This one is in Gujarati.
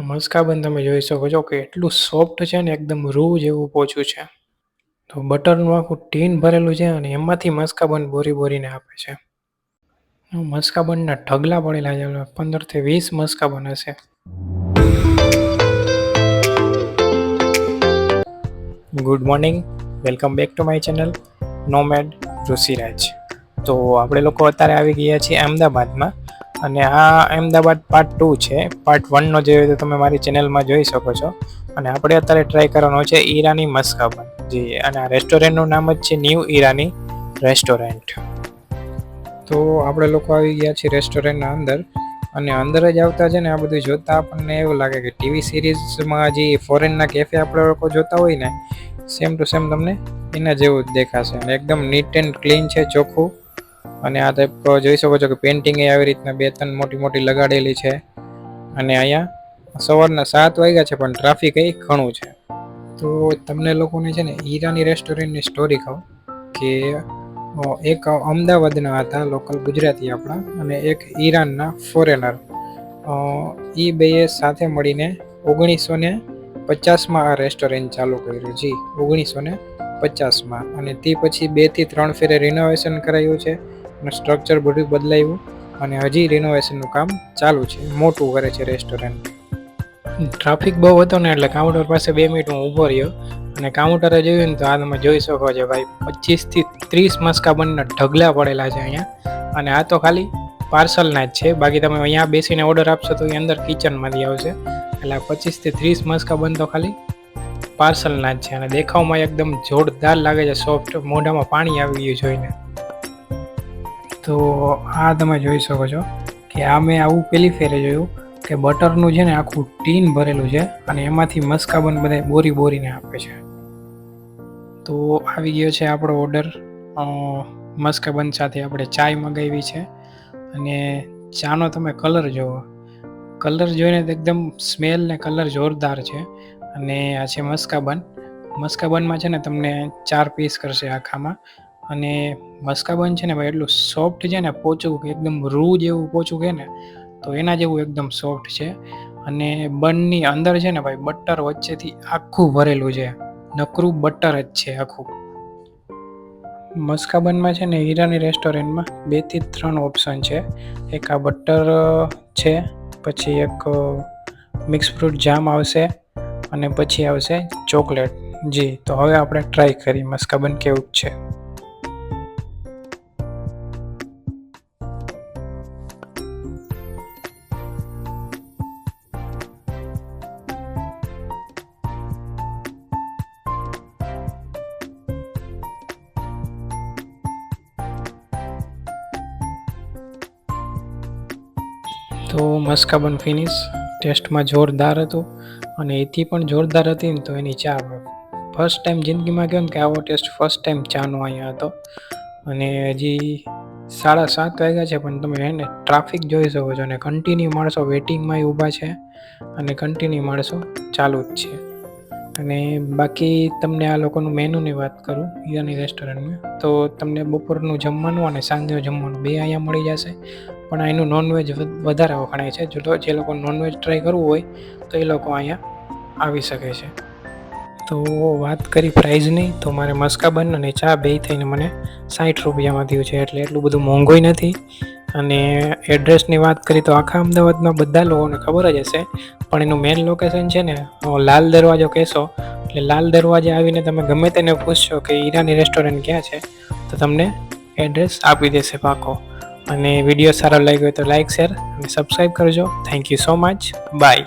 મસ્કાબન તમે જોઈ શકો છો કે એટલું સોફ્ટ છે ને એકદમ રૂ જેવું પોચું છે. તો બટરનું આખું ટીન ભરેલું છે અને એમાંથી મસ્કાબન બોરી બોરીને આપે છે. મસ્કાબનના ઢગલા પડેલા છે પંદરથી વીસ મસ્કાબન હશે good morning welcome back to my channel nomad Rishiraj તો આપણે લોકો અત્યારે આવી ગયા છીએ અમદાવાદમાં. અને આ અમદાવાદ પાર્ટ ટુ છે. પાર્ટ વનનો જે તો તમે મારી ચેનલમાં જોઈ શકો છો. અને આપણે અત્યારે ટ્રાય કરવાનો છે ઈરાની મસ્કાબન. જી, અને આ રેસ્ટોરન્ટનું નામ જ છે ન્યૂ ઈરાની રેસ્ટોરન્ટ તો આપણે લોકો આવી ગયા છીએ રેસ્ટોરન્ટના અંદર. અને અંદર જ આવતા છે ને આ બધું જોતા આપણને એવું લાગે કે ટીવી સિરીઝમાં જે ફોરેનના કેફે આપણે લોકો જોતા હોય ને સેમ ટુ સેમ તમને એના જેવું જ દેખાશે. એકદમ નીટ એન્ડ ક્લીન છે ચોખ્ખું. અને આ ટાઈપ જોઈ શકો છો કે પેઇન્ટિંગ આવી રીતના બે ત્રણ મોટી મોટી લગાડેલી છે. અને અહીંયા સવારના સાત વાગ્યા છે પણ ટ્રાફિક એ ઘણું છે. તો તમને લોકોને છે ને ઈરાની રેસ્ટોરન્ટની સ્ટોરી કહું કે એક અમદાવાદના હતા લોકલ ગુજરાતી આપણા અને એક ઈરાનના ફોરેનર એ બેએ સાથે મળીને ઓગણીસો ને પચાસમાં આ રેસ્ટોરન્ટ ચાલુ કર્યું. જી, ઓગણીસો ને પચાસમાં. અને તે પછી બેથી ત્રણ ફેરે રિનોવેશન કરાયું છે. અને સ્ટ્રક્ચર બધું બદલાયું અને હજી રિનોવેશનનું કામ ચાલુ છે. મોટું કરે છે રેસ્ટોરન્ટ ટ્રાફિક બહુ હતો ને એટલે કાઉન્ટર પાસે બે મિનિટ હું ઊભો રહ્યો અને કાઉન્ટરે જોયું ને તો આ તમે જોઈ શકો છો ભાઈ પચીસથી ત્રીસ મસ્કાબનના ઢગલા પડેલા છે અહીંયા. અને આ તો ખાલી પાર્સલના જ છે. બાકી તમે અહીંયા બેસીને ઓર્ડર આપશો તો એ અંદર કિચનમાંથી આવશે. એટલે પચીસથી ત્રીસ મસ્કાબન તો ખાલી પાર્સલના જ છે. અને દેખાવમાં એકદમ જોરદાર લાગે છે. સોફ્ટ મોઢામાં પાણી આવી ગયું જોઈને. તો આ તમે જોઈ શકો છો કે આ મેં આવું પહેલી ફેરે જોયું કે બટરનું છે ને આખું ટીન ભરેલું છે અને એમાંથી મસ્કાબન બધા બોરી બોરીને આપે છે. તો આવી ગયો છે આપણો ઓર્ડર મસ્કાબન સાથે આપણે ચાય મગાવી છે અને ચાનો તમે કલર જુઓ કલર જોઈને તો એકદમ સ્મેલ ને કલર જોરદાર છે અને આ છે મસ્કાબન. મસ્કાબનમાં છે ને તમને ચાર પીસ કરશે આખામાં. અને મસ્કાબન છે ને ભાઈ, એટલું સોફ્ટ છે ને, પોચું એકદમ રૂ જેવું પોચું કે ને, તો એના જેવું એકદમ સોફ્ટ છે. અને બનની અંદર છે ને ભાઈ, બટર વચ્ચેથી આખું ભરેલું છે. નકરું બટર જ છે આખું. મસ્કાબનમાં છે ને, હીરાની રેસ્ટોરન્ટમાં બેથી ત્રણ ઓપ્શન છે. એક આ બટર છે, પછી એક મિક્સ ફ્રૂટ જામ આવશે, અને પછી આવશે ચોકલેટ જી, તો હવે આપણે ટ્રાય કરી મસ્કાબન કેવું છે. તો મસ્કાબન ફિનિશ. ટેસ્ટમાં જોરદાર હતું અને એથી પણ જોરદાર હતી ને તો એની ચા ફર્સ્ટ ટાઈમ જિંદગીમાં કહો કે આવો ટેસ્ટ ફર્સ્ટ ટાઈમ ચાનો અહીંયા હતો. અને હજી સાડા સાત વાગ્યા છે પણ તમે એને ટ્રાફિક જોઈ શકો છો અને કન્ટિન્યુ માણસો વેટિંગમાં ઊભા છે અને કન્ટિન્યુ માણસો ચાલુ જ છે. અને બાકી તમને આ લોકોનું મેનુની વાત કરું ઈરાની રેસ્ટોરન્ટમાં તો તમને બપોરનું જમવાનું અને સાંજનું જમવાનું બે અહીંયા મળી જશે. પણ એનું નોનવેજ વધારે વખણાય છે. જો જે લોકો નોનવેજ ટ્રાય કરવું હોય, તો એ લોકો અહીંયા આવી શકે છે. તો વાત કરી પ્રાઇઝની તો મારે મસ્કાબન અને ચા બે થઈને મને સાઠ રૂપિયામાં થયું છે. એટલે એટલું બધું મોંઘું નથી. અને એડ્રેસની વાત કરી તો આખા અમદાવાદમાં બધા લોકોને ખબર જ હશે, પણ એનું મેઇન લોકેશન છે ને લાલ દરવાજો કહેશો. એટલે લાલ દરવાજે આવીને તમે ગમે તેને પૂછશો કે ઈરાની રેસ્ટોરન્ટ ક્યાં છે, તો તમને એડ્રેસ આપી દેશે પાકો. અને વીડિયો સારો લાગ્યો હોય તો લાઇક શેર અને સબસ્ક્રાઈબ કરજો. Thank you so much bye